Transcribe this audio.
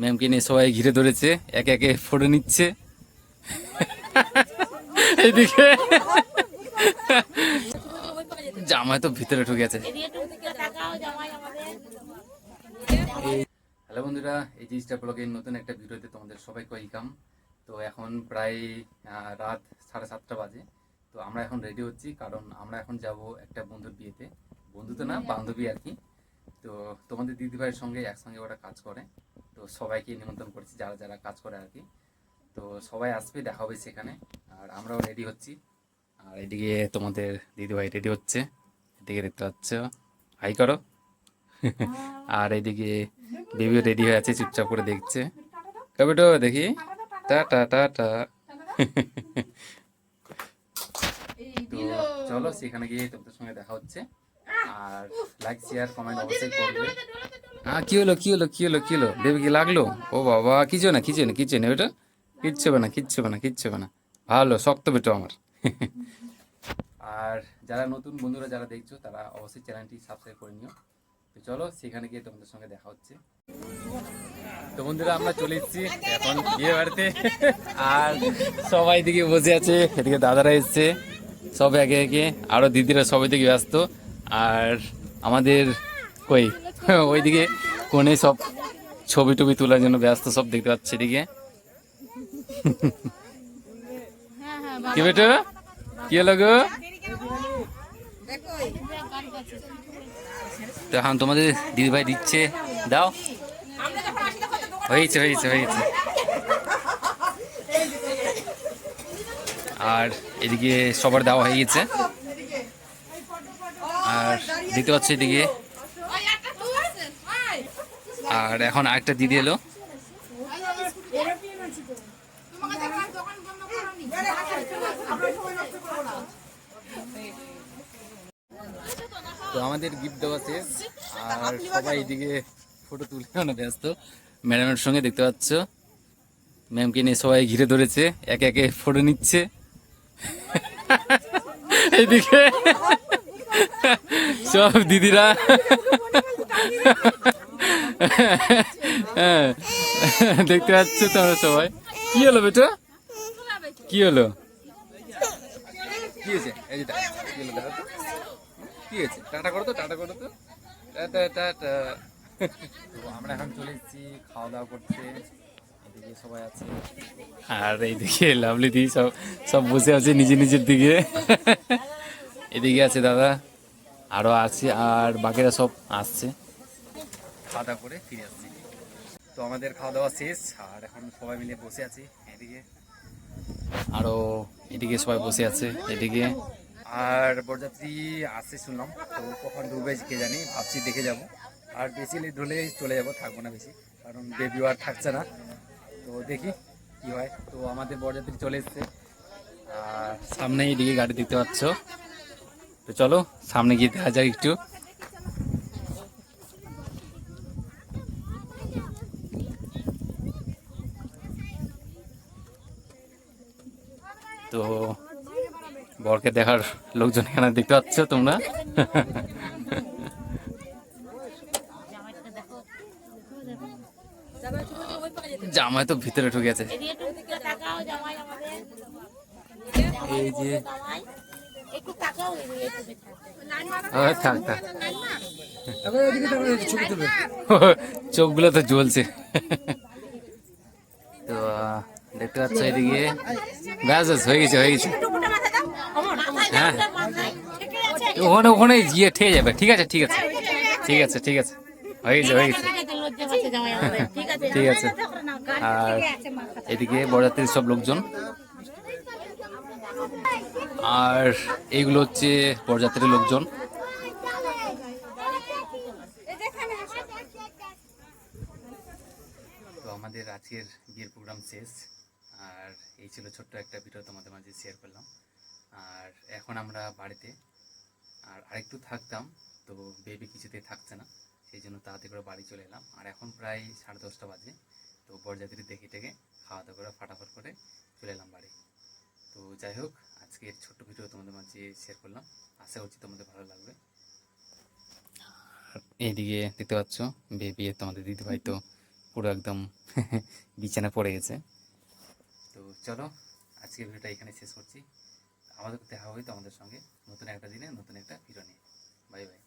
ম্যামকে নিয়ে সবাই ঘিরে ধরেছে, একে একে ফটো নিচ্ছে। এইদিকে। জামাই তো ভিতরে ঢুকেছে হ্যালো বন্ধুরা, এই জিনিসটা ব্লগের নতুন একটা ভিডিওতে তোমাদের সবাইকে ওয়েলকাম। তো এখন প্রায় রাত সাড়ে সাতটা বাজে। তো আমরা এখন রেডি হচ্ছি, কারণ আমরা এখন যাব একটা বন্ধুর বিয়েতে। বন্ধু তো না, বান্ধবী আর কি। তো তোমাদের দিদিভাইয়ের সঙ্গে একসঙ্গে ওরা কাজ করে। তো সবাইকে নিমন্ত্রণ করেছি যারা যারা কাজ করে আর কি। তো সবাই আসবে দেখা হবে সেখানে। আর আমরাও রেডি হচ্ছি। আর এদিকে তোমাদের দিদিভাই রেডি হচ্ছে। এদিকে দেখতে পাচ্ছ। হাই করো। আর এদিকে বেবিও রেডি হয়ে আছে চুপচাপ করে দেখছে। কবেটো দেখি। টা টা টা টা। তো চলো সেখানে গিয়ে তোমাদের সঙ্গে দেখা হচ্ছে। আর লাইক শেয়ার কমেন্ট অবশ্যই করবে। হ্যাঁ কি হলো কি হলো কি হলো কি হলো? বেবি কি লাগল? ও বাবা কিছু না কিছু না কিছু না বেটা কিচ্ছু না কিচ্ছু না। কিচ্ছু না ভালো, শক্ত বেটো আমার। আর যারা নতুন বন্ধুরা, যারা দেখছ, তারা অবশ্যই চ্যানেলটি সাবস্ক্রাইব করে নিও। তো চলো, সেখানে গিয়ে তোমাদের সঙ্গে দেখা হচ্ছে। তো বন্ধুরা, আমরা চলে এসেছি এখন বিয়ে বাড়িতে। আর সবাই দিকে বসে আছে, এদিকে দাদারা এসছে। সব একে একে, আরও দিদিরা সবাই দিকে ব্যস্ত। আর আমাদের কই? ওইদিকে কোণে সব ছবি টবি তোলার জন্য ব্যস্ত সব দেখতে পাচ্ছি এদিকে। কি বেটো? কি হলো গো? তো এখন তোমাদের দিদিভাই দিচ্ছে। দাও। হয়েছে হয়েছে হয়েছে। আর এদিকে সবার দেওয়া হয়ে গেছে। আর দেখতে পাচ্ছি এদিকে আর এখন আরেকটা দিদি এলো। তো আমাদের গিফট দেওয়া শেষ, আর সবাই এদিকে ফটো তুলে মানে ব্যস্ত। ম্যাডামের সঙ্গে দেখতে পাচ্ছ ম্যামকে নিয়ে সবাই ঘিরে ধরেছে, একে একে ফটো নিচ্ছে। এইদিকে সব দিদিরা দেখতে পাচ্ছ তোমরা সবাই। কি হলো বেটা? কি হলো? কি হয়েছে? এই যে কি হলো দেখো কি হয়েছে? টাটা করো তো, টাটা করো তো। টাটা টাটা তো আমরা এখন চলে এসেছি, খাওয়া দাওয়া করতে। এদিকে সবাই আছে। আর এইদিকে লাভলি দি সব সব বসে আছে নিজের নিজের দিকে। এদিকে আছে দাদা। আরও আছে, আর বাকিরা সব আসছে। খাওয়া দাওয়া করে ফিরে আসছি তো আমাদের খাওয়া দাওয়া শেষ আর এখন সবাই মিলে বসে আছি এদিকে। আরও এদিকে সবাই বসে আছে এদিকে। আর বরযাত্রী আসছে শুনলাম তো কখন ডুবে কে জানি ভাবছি দেখে যাব। আর বেশি লেট হলে চলে যাব থাকব না বেশি কারণ বেবিও আর থাকছে না। তো দেখি কি হয়। তো আমাদের বরযাত্রী চলে এসছে। আর সামনে এদিকে গাড়ি দেখতে পাচ্ছ। তো চলো সামনে গিয়ে দেখা যাক একটু। তো বরকে দেখার লোকজন এখানে দেখতে পাচ্ছ তোমরা। জামাই তো ভিতরে ঢুকেছে এই যে থাক থাক। চোখগুলো তো জ্বলছে। দেখতে পাচ্ছ এদিকে। ব্যাস ব্যাস, হয়ে গেছে হয়ে গেছে। হ্যাঁ। ওখানে ওখানে গিয়ে ঠেয়ে যাবে। ঠিক আছে ঠিক আছে। ঠিক আছে ঠিক আছে। হয়ে গেছে হয়ে গেছে। ঠিক আছে। আর এদিকে বরযাত্রীর সব লোকজন। আর এইগুলো হচ্ছে বরযাত্রীর লোকজন। আমাদের আজকের বিয়ের প্রোগ্রাম শেষ। আর এই ছিল ছোট্ট একটা ভিডিও তোমাদের মাঝে শেয়ার করলাম। আর এখন আমরা বাড়িতে আর আরেকটু থাকতাম, তো বেবি কিছুতেই থাকছে না, সেই জন্য তাড়াতাড়ি করে বাড়ি চলে এলাম। আর এখন প্রায় সাড়ে দশটা বাজে, তো বরযাত্রী দেখে টেকে খাওয়া দাওয়া করে ফাটাফাট করে চলে এলাম বাড়ি। তো যাই হোক, আজকের ছোট্ট ভিডিও তোমাদের মাঝে শেয়ার করলাম। আশা করছি তোমাদের ভালো লাগবে। এইদিকে দেখতে পাচ্ছ বেবি তোমাদের দিদিভাই তো পুরো একদম বিছানা পড়ে গেছে। চলো আজকে ভিডিওটা এখানে শেষ করছি। আমাদের দেখা হবে তো আমাদের সঙ্গে নতুন একটা দিনে, নতুন একটা ভিডিও নিয়ে। Bye bye.